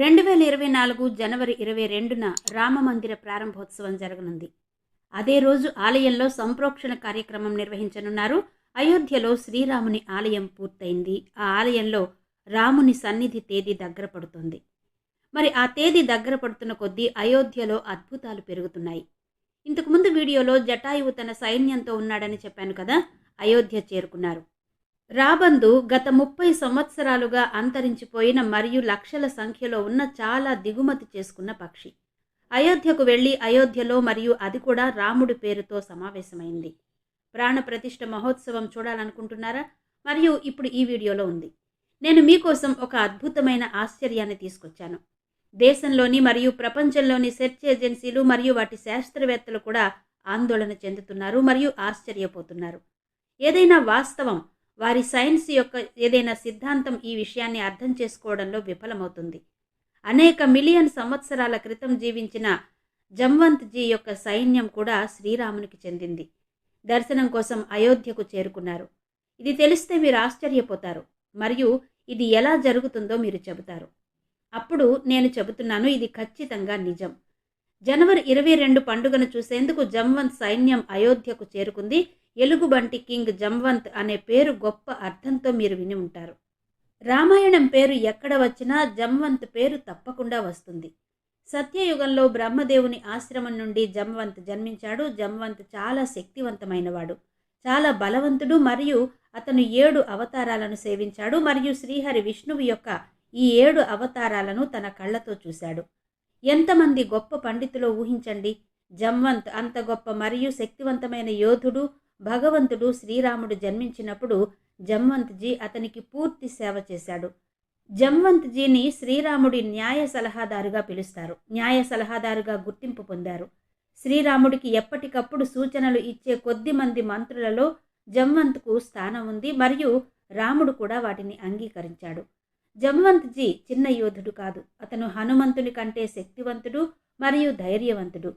రెండు వేల ఇరవై నాలుగు జనవరి ఇరవై రెండున రామమందిర ప్రారంభోత్సవం జరగనుంది. అదే రోజు ఆలయంలో సంప్రోక్షణ కార్యక్రమం నిర్వహించనున్నారు. అయోధ్యలో శ్రీరాముని ఆలయం పూర్తయింది. ఆ ఆలయంలో రాముని సన్నిధి తేదీ దగ్గర పడుతుంది. మరి ఆ తేదీ దగ్గర పడుతున్న కొద్దీ అయోధ్యలో అద్భుతాలు పెరుగుతున్నాయి. ఇంతకుముందు వీడియోలో జటాయువు తన సైన్యంతో ఉన్నాడని చెప్పాను కదా అయోధ్య చేరుకున్నారు. రాబందు గత ముప్పై సంవత్సరాలుగా అంతరించిపోయిన మరియు లక్షల సంఖ్యలో ఉన్న చాలా దిగుమతి చేసుకున్న పక్షి. అయోధ్యకు వెళ్ళి అయోధ్యలో మరియు అది కూడా రాముడి పేరుతో సమావేశమైంది. ప్రాణప్రతిష్ఠ మహోత్సవం చూడాలనుకుంటున్నారా? మరియు ఇప్పుడు ఈ వీడియోలో ఉంది. నేను మీకోసం ఒక అద్భుతమైన ఆశ్చర్యాన్ని తీసుకొచ్చాను. దేశంలోని మరియు ప్రపంచంలోని సెర్చ్ ఏజెన్సీలు మరియు వాటి శాస్త్రవేత్తలు కూడా ఆందోళన చెందుతున్నారు మరియు ఆశ్చర్యపోతున్నారు. ఏదైనా వాస్తవం వారి సైన్స్ యొక్క ఏదైనా సిద్ధాంతం ఈ విషయాన్ని అర్థం చేసుకోవడంలో విఫలమవుతుంది. అనేక మిలియన్ సంవత్సరాల క్రితం జీవించిన జమ్వంత్ జీ యొక్క సైన్యం కూడా శ్రీరామునికి చెందింది. దర్శనం కోసం అయోధ్యకు చేరుకున్నారు. ఇది తెలిస్తే మీరు ఆశ్చర్యపోతారు. మరియు ఇది ఎలా జరుగుతుందో మీరు చెబుతారు. అప్పుడు నేను చెబుతున్నాను ఇది ఖచ్చితంగా నిజం. జనవరి ఇరవై రెండు పండుగను చూసేందుకు జమ్వంత్ సైన్యం అయోధ్యకు చేరుకుంది. ఎలుగుబంటి కింగ్ జంవంత్ అనే పేరు గొప్ప అర్థంతో మీరు విని ఉంటారు. రామాయణం పేరు ఎక్కడ వచ్చినా జంవంత్ పేరు తప్పకుండా వస్తుంది. సత్యయుగంలో బ్రహ్మదేవుని ఆశ్రమం నుండి జంవంత్ జన్మించాడు. జంవంత్ చాలా శక్తివంతమైనవాడు. చాలా బలవంతుడు మరియు అతను ఏడు అవతారాలను సేవించాడు మరియు శ్రీహరి విష్ణువు యొక్క ఈ ఏడు అవతారాలను తన కళ్ళతో చూశాడు. ఎంతమంది గొప్ప పండితులో ఊహించండి. జంవంత్ అంత గొప్ప మరియు శక్తివంతమైన యోధుడు భగవంతుడు శ్రీరాముడు జన్మించినప్పుడు జమ్వంత్జీ అతనికి పూర్తి సేవ చేశాడు. జమ్వంత్జీని శ్రీరాముడి న్యాయ సలహాదారుగా పిలుస్తారు. న్యాయ సలహాదారుగా గుర్తింపు పొందారు. శ్రీరాముడికి ఎప్పటికప్పుడు సూచనలు ఇచ్చే కొద్ది మంది మంత్రులలో జమ్వంత్కు స్థానం ఉంది మరియు రాముడు కూడా వాటిని అంగీకరించాడు. జమ్వంత్జీ చిన్న యోధుడు కాదు. అతను హనుమంతుని కంటే శక్తివంతుడు మరియు ధైర్యవంతుడు.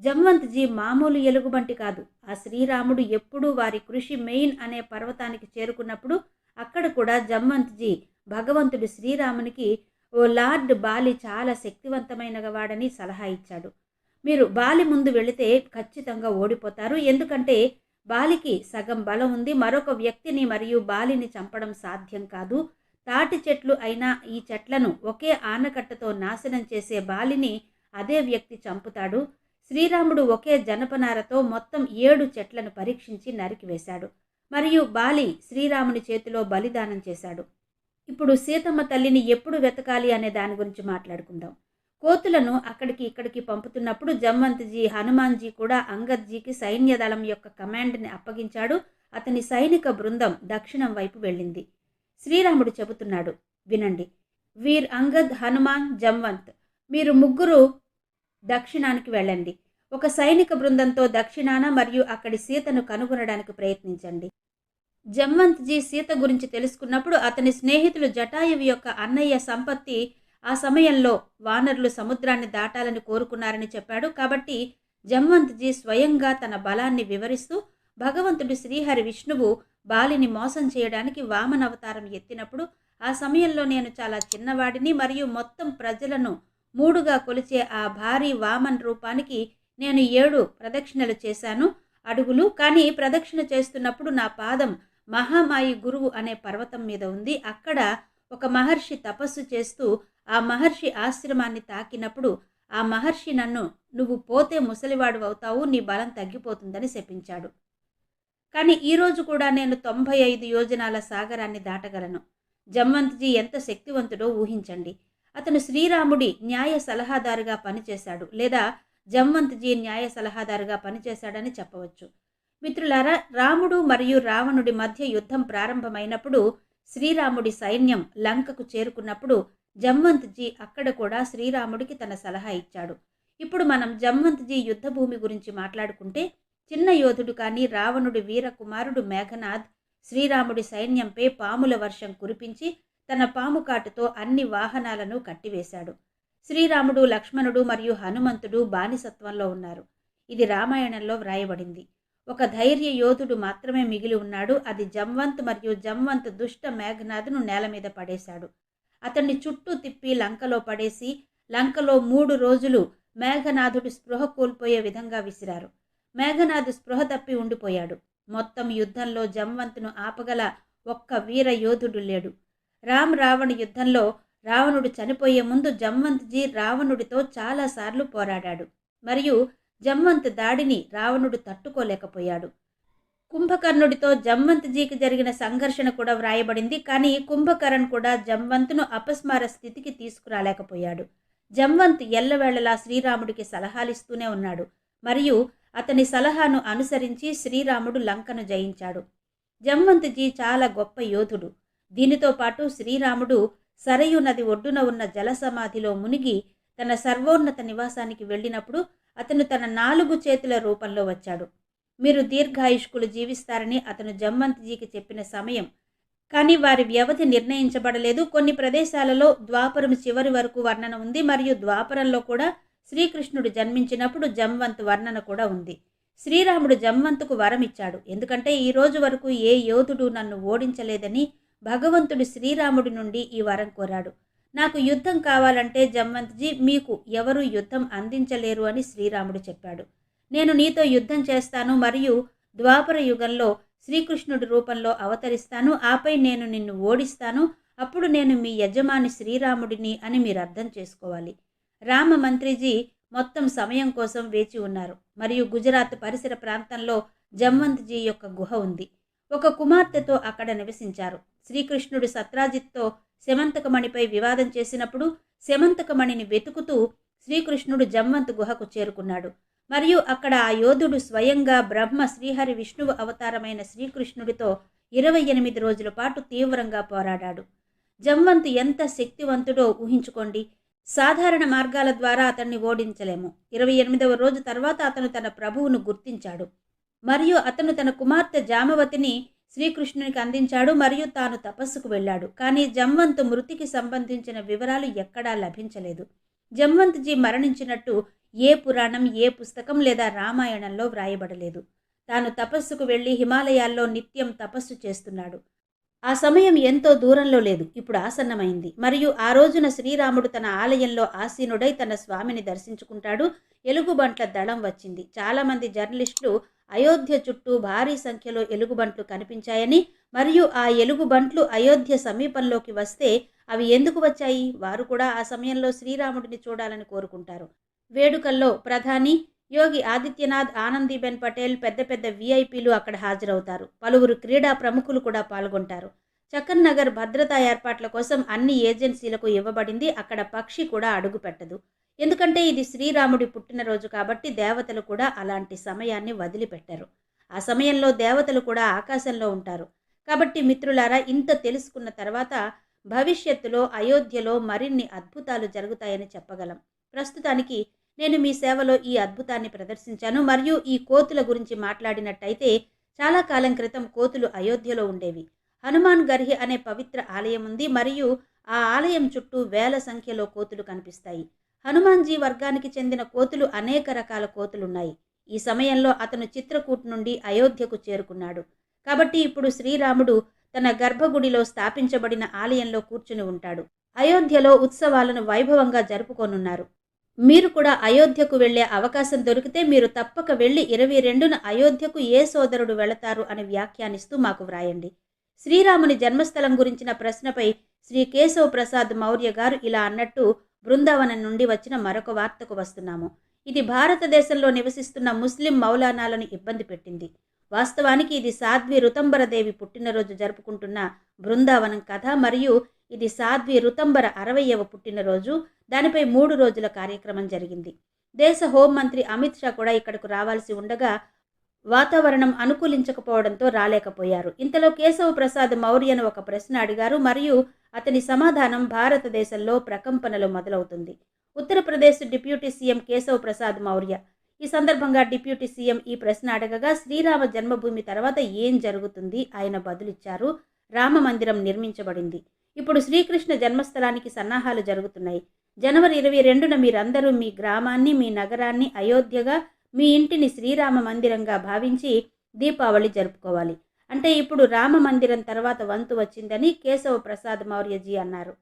జమ్వంత్జీ జీ మామూలు ఎలుగుబంటి కాదు. ఆ శ్రీరాముడు ఎప్పుడూ వారి కృషి మెయిన్ అనే పర్వతానికి చేరుకున్నప్పుడు అక్కడ కూడా జమ్వంత్జీ జీ భగవంతుడు శ్రీరామునికి ఓ లార్డ్ బాలి చాలా శక్తివంతమైన వాడని సలహా ఇచ్చాడు. మీరు బాలి ముందు వెళితే ఖచ్చితంగా ఓడిపోతారు. ఎందుకంటే బాలికి సగం బలం ఉంది. మరొక వ్యక్తిని మరియు బాలిని చంపడం సాధ్యం కాదు. తాటి చెట్లు అయినా ఈ చెట్లను ఒకే ఆనకట్టతో నాశనం చేసే బాలిని అదే వ్యక్తి చంపుతాడు. శ్రీరాముడు ఒకే జనపనారతో మొత్తం ఏడు చెట్లను పరీక్షించి నరికివేశాడు మరియు బాలి శ్రీరాముని చేతిలో బలిదానం చేశాడు. ఇప్పుడు సీతమ్మ తల్లిని ఎప్పుడు వెతకాలి అనే దాని గురించి మాట్లాడుకుందాం. కోతులను అక్కడికి ఇక్కడికి పంపుతున్నప్పుడు జమ్మంత్జీ హనుమాన్జీ కూడా అంగద్జీకి సైన్య దళం యొక్క కమాండ్ని అప్పగించాడు. అతని సైనిక బృందం దక్షిణం వైపు వెళ్ళింది. శ్రీరాముడు చెబుతున్నాడు వినండి. వీర్ అంగద్ హనుమాన్ జమ్వంత్ మీరు ముగ్గురు దక్షిణానికి వెళ్ళండి. ఒక సైనిక బృందంతో దక్షిణాన మరియు అక్కడి సీతను కనుగొనడానికి ప్రయత్నించండి. జమ్వంత్జీ సీత గురించి తెలుసుకున్నప్పుడు అతని స్నేహితులు జటాయువు యొక్క అన్నయ్య సంపత్తి ఆ సమయంలో వానరులు సముద్రాన్ని దాటాలని కోరుకున్నారని చెప్పాడు. కాబట్టి జమ్వంత్జీ స్వయంగా తన బలాన్ని వివరిస్తూ భగవంతుడు శ్రీహరి విష్ణువు బాలిని మోసం చేయడానికి వామన అవతారం ఎత్తినప్పుడు ఆ సమయంలో నేను చాలా చిన్నవాడిని మరియు మొత్తం ప్రజలను మూడుగా కొలిచే ఆ భారీ వామన్ రూపానికి నేను ఏడు ప్రదక్షిణలు చేశాను అడుగులు. కానీ ప్రదక్షిణ చేస్తున్నప్పుడు నా పాదం మహామాయి గురువు అనే పర్వతం మీద ఉంది. అక్కడ ఒక మహర్షి తపస్సు చేస్తూ ఆ మహర్షి ఆశ్రమాన్ని తాకినప్పుడు ఆ మహర్షి నన్ను నువ్వు పోతే ముసలివాడు అవుతావు నీ బలం తగ్గిపోతుందని శపించాడు. కానీ ఈరోజు కూడా నేను తొంభై ఐదు యోజనాల సాగరాన్ని దాటగలను. జమ్మంత్జీ ఎంత శక్తివంతుడో ఊహించండి. అతను శ్రీరాముడి న్యాయ సలహాదారుగా పనిచేశాడు లేదా జమ్మంత్జీ న్యాయ సలహాదారుగా పనిచేశాడని చెప్పవచ్చు. మిత్రులారా రాముడు మరియు రావణుడి మధ్య యుద్ధం ప్రారంభమైనప్పుడు శ్రీరాముడి సైన్యం లంకకు చేరుకున్నప్పుడు జమ్మంత్జీ అక్కడ కూడా శ్రీరాముడికి తన సలహా ఇచ్చాడు. ఇప్పుడు మనం జమ్మంత్జీ యుద్ధభూమి గురించి మాట్లాడుకుంటే చిన్న యోధుడు కానీ రావణుడి వీరకుమారుడు మేఘనాథ్ శ్రీరాముడి సైన్యంపై పాముల వర్షం కురిపించి తన పాము కాటుతో అన్ని వాహనాలను కట్టివేశాడు. శ్రీరాముడు లక్ష్మణుడు మరియు హనుమంతుడు బానిసత్వంలో ఉన్నారు. ఇది రామాయణంలో వ్రాయబడింది. ఒక ధైర్య యోధుడు మాత్రమే మిగిలి ఉన్నాడు. అది జంవంత్ మరియు జంవంత్ దుష్ట మేఘనాథ్ను నేల మీద పడేశాడు. అతన్ని చుట్టూ తిప్పి లంకలో పడేసి లంకలో మూడు రోజులు మేఘనాథుడు స్పృహ కోల్పోయే విధంగా విసిరారు. మేఘనాథు స్పృహ తప్పి ఉండిపోయాడు. మొత్తం యుద్ధంలో జంవంతును ఆపగల ఒక్క వీర యోధుడు లేడు. రామ్ రావణ యుద్ధంలో రావణుడు చనిపోయే ముందు జమ్వంత్జీ రావణుడితో చాలాసార్లు పోరాడాడు. మరియు జమ్వంత్ దాడిని రావణుడు తట్టుకోలేకపోయాడు. కుంభకర్ణుడితో జమ్వంత్జీకి జరిగిన సంఘర్షణ కూడా వ్రాయబడింది. కానీ కుంభకరణ్ కూడా జమ్వంత్ను అపస్మార స్థితికి తీసుకురాలేకపోయాడు. జమ్వంత్ ఎల్లవేళలా శ్రీరాముడికి సలహాలిస్తూనే ఉన్నాడు. మరియు అతని సలహాను అనుసరించి శ్రీరాముడు లంకను జయించాడు. జమ్వంత్జీ చాలా గొప్ప యోధుడు. దీనితో పాటు శ్రీరాముడు సరయు నది ఒడ్డున ఉన్న జలసమాధిలో మునిగి తన సర్వోన్నత నివాసానికి వెళ్ళినప్పుడు అతను తన నాలుగు చేతుల రూపంలో వచ్చాడు. మీరు దీర్ఘాయుష్కులు జీవిస్తారని అతను జమ్మంత్జీకి చెప్పిన సమయం. కానీ వారి వ్యవధి నిర్ణయించబడలేదు. కొన్ని ప్రదేశాలలో ద్వాపరం చివరి వరకు వర్ణన ఉంది. మరియు ద్వాపరంలో కూడా శ్రీకృష్ణుడు జన్మించినప్పుడు జమ్వంత్ వర్ణన కూడా ఉంది. శ్రీరాముడు జంవంతుకు వరం ఇచ్చాడు ఎందుకంటే ఈ రోజు వరకు ఏ యోధుడు నన్ను ఓడించలేదని భగవంతుడు శ్రీరాముడి నుండి ఈ వరం కోరాడు. నాకు యుద్ధం కావాలంటే జమ్మంత్జీ మీకు ఎవరు యుద్ధం అందించలేరు అని శ్రీరాముడు చెప్పాడు. నేను నీతో యుద్ధం చేస్తాను మరియు ద్వాపర యుగంలో శ్రీకృష్ణుడి రూపంలో అవతరిస్తాను. ఆపై నేను నిన్ను ఓడిస్తాను. అప్పుడు నేను మీ యజమాని శ్రీరాముడిని అని మీరు అర్థం చేసుకోవాలి. రామ మంత్రిజీ మొత్తం సమయం కోసం వేచి ఉన్నారు. మరియు గుజరాత్ పరిసర ప్రాంతంలో జమ్మంత్జీ యొక్క గుహ ఉంది. ఒక కుమార్తెతో అక్కడ నివసించారు. శ్రీకృష్ణుడు సత్రాజిత్తో శమంతకమణిపై వివాదం చేసినప్పుడు శమంతకమణిని వెతుకుతూ శ్రీకృష్ణుడు జమ్మంత్ గుహకు చేరుకున్నాడు. మరియు అక్కడ ఆ యోధుడు స్వయంగా బ్రహ్మ శ్రీహరి విష్ణువు అవతారమైన శ్రీకృష్ణుడితో ఇరవై ఎనిమిది రోజుల పాటు తీవ్రంగా పోరాడాడు. జమ్వంత్ ఎంత శక్తివంతుడో ఊహించుకోండి. సాధారణ మార్గాల ద్వారా అతన్ని ఓడించలేము. ఇరవై ఎనిమిదవ రోజు తర్వాత అతను తన ప్రభువును గుర్తించాడు. మరియు అతను తన కుమార్తె జామవతిని శ్రీకృష్ణునికి అందించాడు మరియు తాను తపస్సుకు వెళ్ళాడు. కానీ జమ్వంత్ మృతికి సంబంధించిన వివరాలు ఎక్కడా లభించలేదు. జమ్వంత్జీ మరణించినట్టు ఏ పురాణం ఏ పుస్తకం లేదా రామాయణంలో వ్రాయబడలేదు. తాను తపస్సుకు వెళ్ళి హిమాలయాల్లో నిత్యం తపస్సు చేస్తున్నాడు. ఆ సమయం ఎంతో దూరంలో లేదు. ఇప్పుడు ఆసన్నమైంది. మరియు ఆ రోజున శ్రీరాముడు తన ఆలయంలో ఆసీనుడై తన స్వామిని దర్శించుకుంటాడు. ఎలుగుబంట్ల దళం వచ్చింది. చాలామంది జర్నలిస్టులు అయోధ్య చుట్టూ భారీ సంఖ్యలో ఎలుగుబంట్లు కనిపించాయని మరియు ఆ ఎలుగుబంట్లు అయోధ్య సమీపంలోకి వస్తే అవి ఎందుకు వచ్చాయి? వారు కూడా ఆ సమయంలో శ్రీరాముడిని చూడాలని కోరుకుంటారు. వేడుకల్లో ప్రధాని యోగి ఆదిత్యనాథ్ ఆనందీబెన్ పటేల్ పెద్ద పెద్ద విఐపీలు అక్కడ హాజరవుతారు. పలువురు క్రీడా ప్రముఖులు కూడా పాల్గొంటారు. చక్కన్ నగర్ భద్రతా ఏర్పాట్ల కోసం అన్ని ఏజెన్సీలకు ఇవ్వబడింది. అక్కడ పక్షి కూడా అడుగుపెట్టదు. ఎందుకంటే ఇది శ్రీరాముడి పుట్టినరోజు కాబట్టి దేవతలు కూడా అలాంటి సమయాన్ని వదిలిపెట్టారు. ఆ సమయంలో దేవతలు కూడా ఆకాశంలో ఉంటారు. కాబట్టి మిత్రులారా ఇంత తెలుసుకున్న తర్వాత భవిష్యత్తులో అయోధ్యలో మరిన్ని అద్భుతాలు జరుగుతాయని చెప్పగలం. ప్రస్తుతానికి నేను మీ సేవలో ఈ అద్భుతాన్ని ప్రదర్శించాను. మరియు ఈ కోతుల గురించి మాట్లాడినట్టయితే చాలా కాలం క్రితం కోతులు అయోధ్యలో ఉండేవి. హనుమాన్ గర్హి అనే పవిత్ర ఆలయం ఉంది. మరియు ఆ ఆలయం చుట్టూ వేల సంఖ్యలో కోతులు కనిపిస్తాయి. హనుమాన్జీ వర్గానికి చెందిన కోతులు అనేక రకాల కోతులున్నాయి. ఈ సమయంలో అతను చిత్రకూట్ నుండి అయోధ్యకు చేరుకున్నాడు. కాబట్టి ఇప్పుడు శ్రీరాముడు తన గర్భగుడిలో స్థాపించబడిన ఆలయంలో కూర్చుని ఉంటాడు. అయోధ్యలో ఉత్సవాలను వైభవంగా జరుపుకోనున్నారు. మీరు కూడా అయోధ్యకు వెళ్ళే అవకాశం దొరికితే మీరు తప్పక వెళ్ళి ఇరవై రెండున అయోధ్యకు ఏ సోదరుడు వెళతారు అని వ్యాఖ్యానిస్తూ మాకు వ్రాయండి. శ్రీరాముని జన్మస్థలం గురించిన ప్రశ్నపై శ్రీ కేశవ ప్రసాద్ మౌర్య గారు ఇలా అన్నట్టు బృందావనం నుండి వచ్చిన మరొక వార్తకు వస్తున్నాము. ఇది భారతదేశంలో నివసిస్తున్న ముస్లిం మౌలానాలను ఇబ్బంది పెట్టింది. వాస్తవానికి ఇది సాధ్వి రుతంబరదేవి పుట్టినరోజు జరుపుకుంటున్న బృందావనం కథ మరియు ఇది సాధ్వి రుతంబర అరవయవ పుట్టినరోజు. దానిపై మూడు రోజుల కార్యక్రమం జరిగింది. దేశ హోంమంత్రి అమిత్ షా కూడా ఇక్కడకు రావాల్సి ఉండగా వాతావరణం అనుకూలించకపోవడంతో రాలేకపోయారు. ఇంతలో కేశవ ప్రసాద్ మౌర్యను ఒక ప్రశ్న అడిగారు. మరియు అతని సమాధానం భారతదేశంలో ప్రకంపనలు మొదలవుతుంది. Uttar Pradesh deputy CM Keshav Prasad Maurya. ఈ సందర్భంగా డిప్యూటీ సీఎం ఈ ప్రశ్న అడగగా శ్రీరామ జన్మభూమి తర్వాత ఏం జరుగుతుంది? ఆయన బదులిచ్చారు. రామ మందిరం నిర్మించబడింది. ఇప్పుడు శ్రీకృష్ణ జన్మస్థలానికి సన్నాహాలు జరుగుతున్నాయి. జనవరి ఇరవై రెండున మీరందరూ మీ గ్రామాన్ని మీ నగరాన్ని అయోధ్యగా మీ ఇంటిని శ్రీరామ మందిరంగా భావించి దీపావళి జరుపుకోవాలి. అంటే ఇప్పుడు రామ మందిరం తర్వాత వంతు వచ్చిందని కేశవ ప్రసాద్ మౌర్యజీ అన్నారు.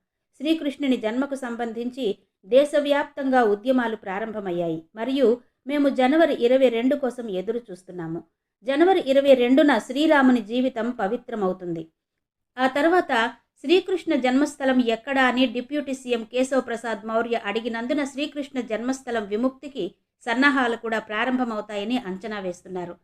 శ్రీకృష్ణుని జన్మకు సంబంధించి దేశవ్యాప్తంగా ఉద్యమాలు ప్రారంభమయ్యాయి. మరియు మేము జనవరి ఇరవై రెండు కోసం ఎదురు చూస్తున్నాము. జనవరి ఇరవై రెండున శ్రీరాముని జీవితం పవిత్రమవుతుంది. ఆ తర్వాత శ్రీకృష్ణ జన్మస్థలం ఎక్కడా అని డిప్యూటీ సీఎం కేశవ ప్రసాద్ మౌర్య అడిగినందున శ్రీకృష్ణ జన్మస్థలం విముక్తికి సన్నాహాలు కూడా ప్రారంభమవుతాయని అంచనా వేస్తున్నారు.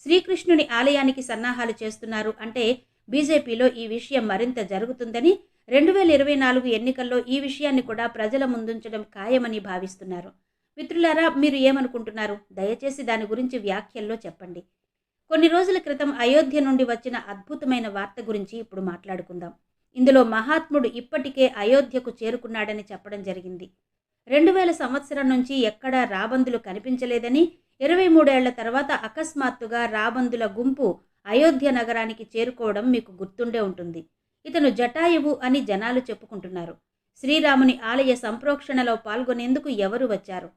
శ్రీకృష్ణుని ఆలయానికి సన్నాహాలు చేస్తున్నారు అంటే బీజేపీలో ఈ విషయం మరింత జరుగుతుందని రెండు వేల ఇరవై నాలుగు ఎన్నికల్లో ఈ విషయాన్ని కూడా ప్రజల ముందుంచడం ఖాయమని భావిస్తున్నారు. మిత్రులారా మీరు ఏమనుకుంటున్నారు? దయచేసి దాని గురించి వ్యాఖ్యల్లో చెప్పండి. కొన్ని రోజుల క్రితం అయోధ్య నుండి వచ్చిన అద్భుతమైన వార్త గురించి ఇప్పుడు మాట్లాడుకుందాం. ఇందులో మహాత్ముడు ఇప్పటికే అయోధ్యకు చేరుకున్నాడని చెప్పడం జరిగింది. రెండు వేల సంవత్సరం నుంచి ఎక్కడా రాబందులు కనిపించలేదని ఇరవై మూడేళ్ళ తర్వాత అకస్మాత్తుగా రాబందుల గుంపు అయోధ్య నగరానికి చేరుకోవడం మీకు గుర్తుండే ఉంటుంది. ఇతను జటాయువు అని జనాలు చెప్పుకుంటున్నారు. శ్రీరాముని ఆలయ సంప్రోక్షణలో పాల్గొనేందుకు ఎవరు వచ్చారు?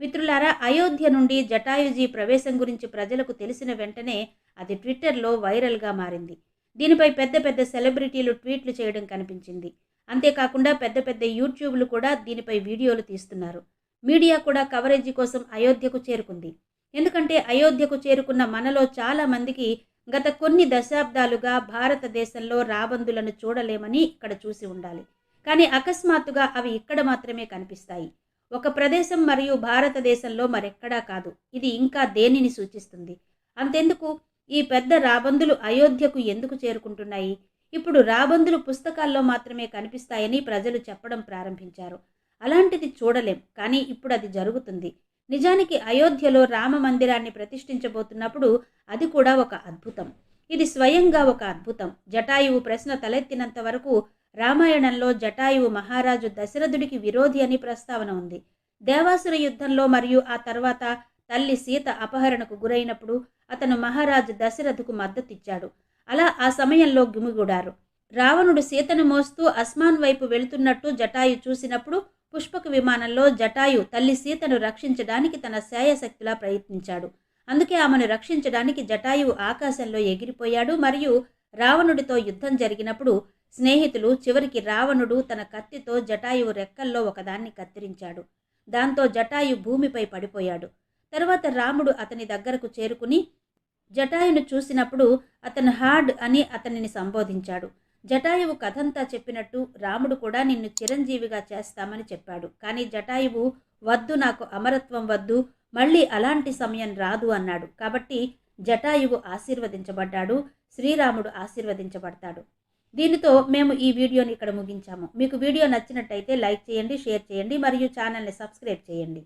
మిత్రులారా అయోధ్య నుండి జటాయుజీ ప్రవేశం గురించి ప్రజలకు తెలిసిన వెంటనే అది ట్విట్టర్లో వైరల్గా మారింది. దీనిపై పెద్ద పెద్ద సెలబ్రిటీలు ట్వీట్లు చేయడం కనిపించింది. అంతేకాకుండా పెద్ద పెద్ద యూట్యూబ్లు కూడా దీనిపై వీడియోలు తీస్తున్నారు. మీడియా కూడా కవరేజీ కోసం అయోధ్యకు చేరుకుంది. ఎందుకంటే అయోధ్యకు చేరుకున్న మనలో చాలా మందికి గత కొన్ని దశాబ్దాలుగా భారతదేశంలో రాబందులను చూడలేమని ఇక్కడ చూసి ఉండాలి. కానీ అకస్మాత్తుగా అవి ఇక్కడ మాత్రమే కనిపిస్తాయి. ఒక ప్రదేశం మరియు భారతదేశంలో మరెక్కడా కాదు. ఇది ఇంకా దేనిని సూచిస్తుంది? అంతెందుకు? ఈ పెద్ద రాబందులు అయోధ్యకు ఎందుకు చేరుకుంటున్నాయి? ఇప్పుడు రాబందులు పుస్తకాల్లో మాత్రమే కనిపిస్తాయని ప్రజలు చెప్పడం ప్రారంభించారు. అలాంటిది చూడలేం కానీ ఇప్పుడు అది జరుగుతుంది. నిజానికి అయోధ్యలో రామ మందిరాన్ని ప్రతిష్ఠించబోతున్నప్పుడు అది కూడా ఒక అద్భుతం. ఇది స్వయంగా ఒక అద్భుతం. జటాయువు ప్రశ్న తలెత్తినంత వరకు రామాయణంలో జటాయువు మహారాజు దశరథుడికి విరోధి అని ప్రస్తావన ఉంది. దేవాసుర యుద్ధంలో మరియు ఆ తర్వాత తల్లి సీత అపహరణకు గురైనప్పుడు అతను మహారాజు దశరథుకు మద్దతిచ్చాడు. అలా ఆ సమయంలో గుమిగూడారు. రావణుడు సీతను మోస్తూ అస్మాన్ వైపు వెళుతున్నట్టు జటాయు చూసినప్పుడు పుష్పక విమానంలో జటాయు తల్లి సీతను రక్షించడానికి తన శాయశక్తిలా ప్రయత్నించాడు. అందుకే ఆమెను రక్షించడానికి జటాయువు ఆకాశంలో ఎగిరిపోయాడు మరియు రావణుడితో యుద్ధం జరిగినప్పుడు స్నేహితులు చివరికి రావణుడు తన కత్తితో జటాయువు రెక్కల్లో ఒకదాన్ని కత్తిరించాడు. దాంతో జటాయు భూమిపై పడిపోయాడు. తర్వాత రాముడు అతని దగ్గరకు చేరుకుని జటాయును చూసినప్పుడు అతను హార్డ్ అని అతనిని సంబోధించాడు. జటాయువు కథంతా చెప్పినట్టు రాముడు కూడా నిన్ను చిరంజీవిగా చేస్తామని చెప్పాడు. కానీ జటాయువు వద్దు నాకు అమరత్వం వద్దు మళ్ళీ అలాంటి సమయం రాదు అన్నాడు. కాబట్టి జటాయువు ఆశీర్వదించబడ్డాడు శ్రీరాముడు ఆశీర్వదించబడతాడు. దీనితో మేము ఈ వీడియోని ఇక్కడ ముగించాము. మీకు వీడియో నచ్చినట్టయితే లైక్ చేయండి షేర్ చేయండి మరియు ఛానల్ని సబ్స్క్రైబ్ చేయండి.